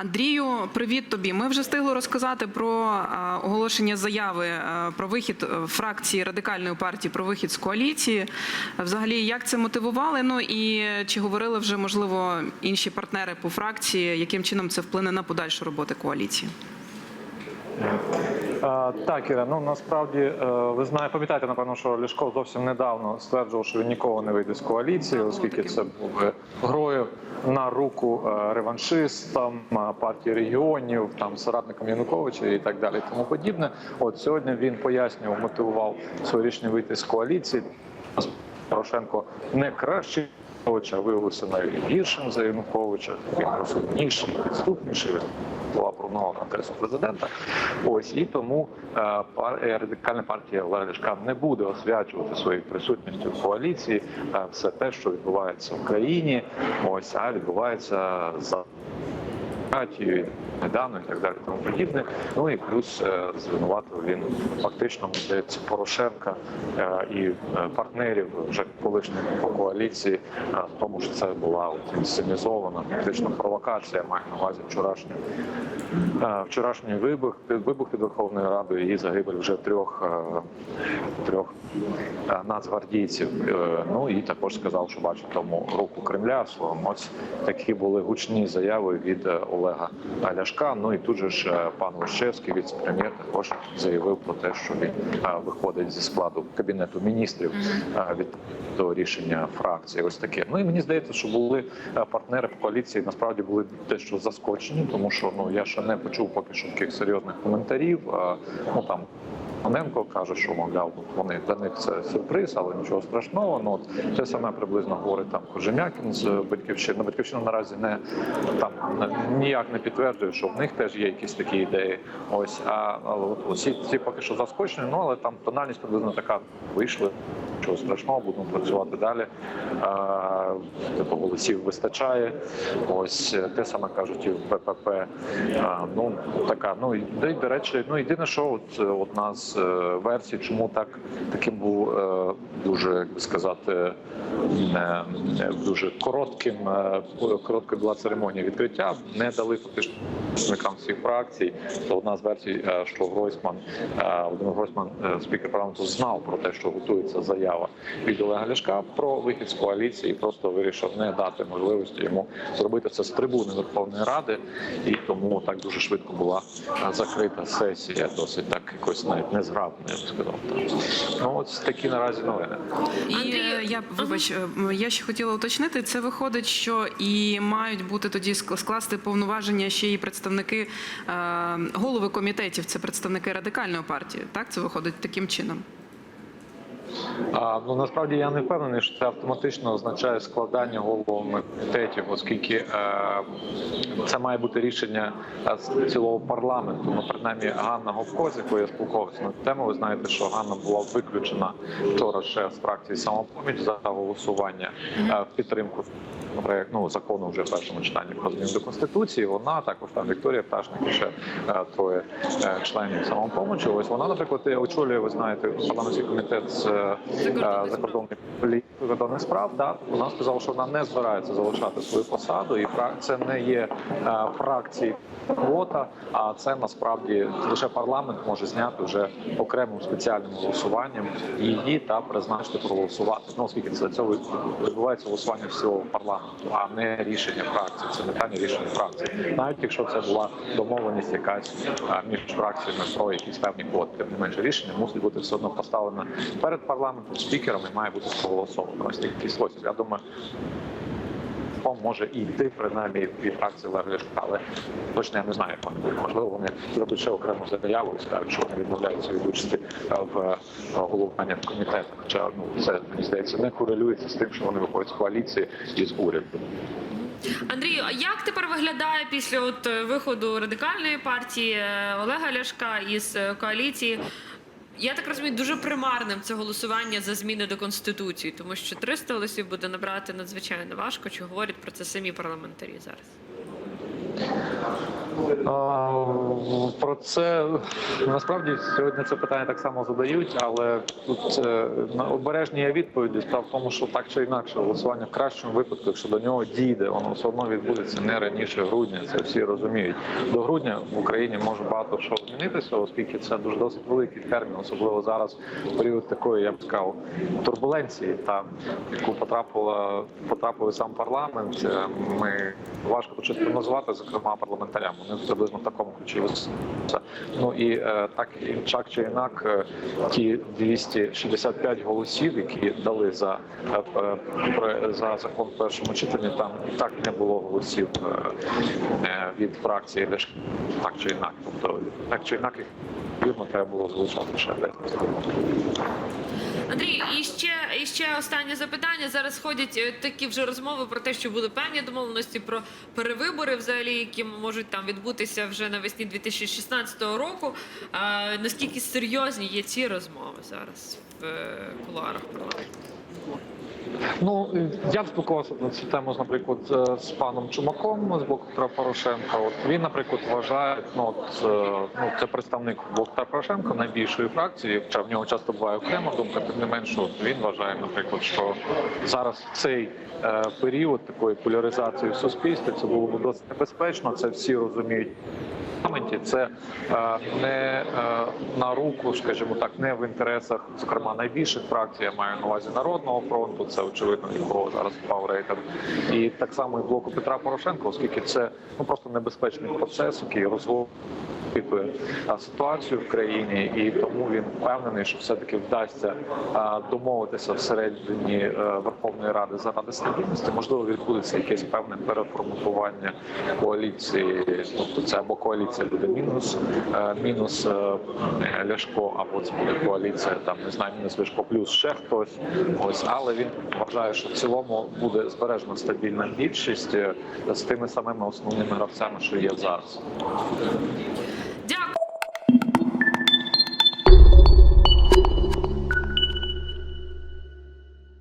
Андрію, привіт тобі. Ми вже встигли розказати про е, оголошення заяви е, про вихід е, фракції радикальної партії про вихід з коаліції. Взагалі, як це мотивували? Ну і чи говорили вже можливо інші партнери по фракції, яким чином це вплине на подальшу роботу коаліції? Так, Іра, ну насправді ви знаєте, пам'ятаєте, напевно, що Ляшко зовсім недавно стверджував, що він ніколи не вийде з коаліції, оскільки це був грою на руку е, реваншистам, е, партії регіонів, там соратникам Януковича і так далі, тому подібне. От сьогодні він пояснював, мотивував своє рішення вийти з коаліції. Порошенко не кращий. Януковича, виявився навіть гіршим за Януковича, він розумніший, підступніший. На адресу президента. Ось і тому е, е, радикальна партія Олега Ляшка не буде освячувати своєю присутністю в коаліції е, все те, що відбувається в країні. Ось а відбувається за демократією, Майдану і так далі, тому подібне. Ну і плюс е, звинуватив він фактично здається Порошенка е, і е, партнерів вже колишніх по коаліції, тому що це була інсценізована фактично провокація. Маю на увазі вчорашню е, вчорашній вибух вибух під Верховною Радою і загибель вже трьох трьох нацгвардійців. Ну і також сказав, що бачить тому руку Кремля. Словом, ось такі були гучні заяви від е, Олега Ляшка. Ну і тут же ж е, пан Лущевський, віце-прем'єр, також заявив про те, що він е, виходить зі складу кабінету міністрів е, від до рішення фракції. Ось таке. Ну і мені здається, що були партнери в коаліції насправді були дещо заскочені, тому що ну я ще не почув поки що таких серйозних коментарів. Ну там Оненко каже, що мовляв, вони для них це сюрприз, але нічого страшного. Ну от те саме приблизно говорить там Кожем'якін з батьківщини. Ну, батьківщина наразі не там ніяк не підтверджує, що в них теж є якісь такі ідеї. Ось а але от усі ці поки що заскочені. Ну але там тональність приблизно така вийшли. Нічого страшного, будемо працювати далі. Типу голосів вистачає. Ось е, те саме кажуть і в БПП. Ну така. Ну і до речі, ну єдине, що от е, одна з е, версій, чому так таким був дуже як би сказати, дуже коротким. Короткою була церемонія відкриття. Не дали фактично представникам всіх фракцій. То одна з версій, що Гройсман Володимир Гройсман, спікер парламенту, знав про те, що готується заява від Олега Ляшка про вихід з коаліції, просто вирішив не дати можливості йому зробити це з трибуни Верховної Ради, і тому так дуже швидко була е, закрита сесія, досить так якось навіть незграбно, я б сказав. Ну ось такі наразі новини. І е, я вибач, е, я ще хотіла уточнити. Це виходить, що і мають бути тоді ск- скласти повноваження ще і представники голови комітетів. Це представники радикальної партії. Так це виходить таким чином. А, ну насправді я не впевнений, що це автоматично означає складання головами комітетів, оскільки е, це має бути рішення е, цілого парламенту. Ну, принаймні, Ганна Говко, з якою я спілкувався на тему. Ви знаєте, що Ганна була виключена вчора ще з фракції самопоміч за голосування е, в підтримку проект ну, закону вже в першому читанні про зміну до конституції. Вона також там Вікторія Пташник і ще е, троє е, членів самопомочі. Ось вона, наприклад, очолює, ви знаєте, парламентський комітет з е, закордонних політики закордонних справ. Да, вона сказала, що вона не збирається залишати свою посаду, і це не є е, фракції квота, а це насправді лише парламент може зняти вже окремим спеціальним голосуванням її та призначити проголосувати. Ну оскільки це цього відбувається голосування всього парламенту, а не рішення фракції. Це питання рішення фракції, навіть якщо це була домовленість якась між фракціями про якісь певні квоти. Тим не менше рішення мусить бути все одно поставлено перед парламентом спікером і має бути проголосовано. Ось такий спосіб. Я думаю. Он може і йти принаймні від Олега Ляшка, але точно я не знаю, як вони. Можливо, вони зроблять ще окрему заяву і скажуть, що вони відмовляються від участі в е, головуванні в комітетах. Хоча ну це мені здається не корелюється з тим, що вони виходять з коаліції і з уряду. Андрію, а як тепер виглядає після от е, виходу радикальної партії е, Олега Ляшка із коаліції? Я так розумію, дуже примарним це голосування за зміни до конституції, тому що 300 голосів буде набрати надзвичайно важко. Чи говорять про це самі парламентарі зараз? Про це насправді сьогодні це питання так само задають, але тут е, обережні є відповіді. Справа в тому, що так чи інакше голосування в кращому випадку, якщо до нього дійде, воно все одно відбудеться не раніше грудня. Це всі розуміють. До грудня в Україні може багато що змінитися, оскільки це дуже досить великий термін, особливо зараз в період такої, я б сказав, турбуленції, та яку потрапила потрапив сам парламент. Е, Ми важко щось прогнозувати, зокрема парламентарям. Вони приблизно в такому ключі. Ну і е, так і так чи інак, е, ті 265 голосів, які дали за, е, за закон в першому читанні, там і так не було голосів від фракції Ляшка, так чи інак. Тобто так чи інак їх вірно треба було залишати ще. Андрій, і ще, і ще останнє запитання. Зараз ходять е, такі вже розмови про те, що були певні домовленості про перевибори, взагалі, які можуть там відбутися вже навесні 2016 року. А, наскільки серйозні є ці розмови зараз в е, кулуарах парламенту? Ну я б спілкувався на цю тему, наприклад, з паном Чумаком з боку Петра Порошенка. От він, наприклад, вважає, ну от е, ну це представник блоку Петра Порошенка найбільшої фракції. Хоча в нього часто буває окрема думка, тим не менше, він вважає, наприклад, що зараз в цей е, період такої поляризації в суспільстві це було б досить небезпечно. Це всі розуміють це е, не на руку, скажімо так, не в інтересах, зокрема найбільших фракцій. Я маю на увазі народного фронту. Це очевидно якого зараз впав рейтинг, і так само і блоку Петра Порошенка, оскільки це ну просто небезпечний процес, який розвиває а, ситуацію в країні, і тому він впевнений, що все-таки вдасться а, домовитися всередині е, Верховної Ради заради стабільності. Можливо, відбудеться якесь певне переформатування коаліції. Тобто це або коаліція буде мінус, е, мінус е, Ляшко, або це буде коаліція там не знаю, мінус Ляшко плюс ще хтось. Ось, але він вважає, що в цілому буде збережена стабільна більшість е, з тими самими основними гравцями, що є зараз.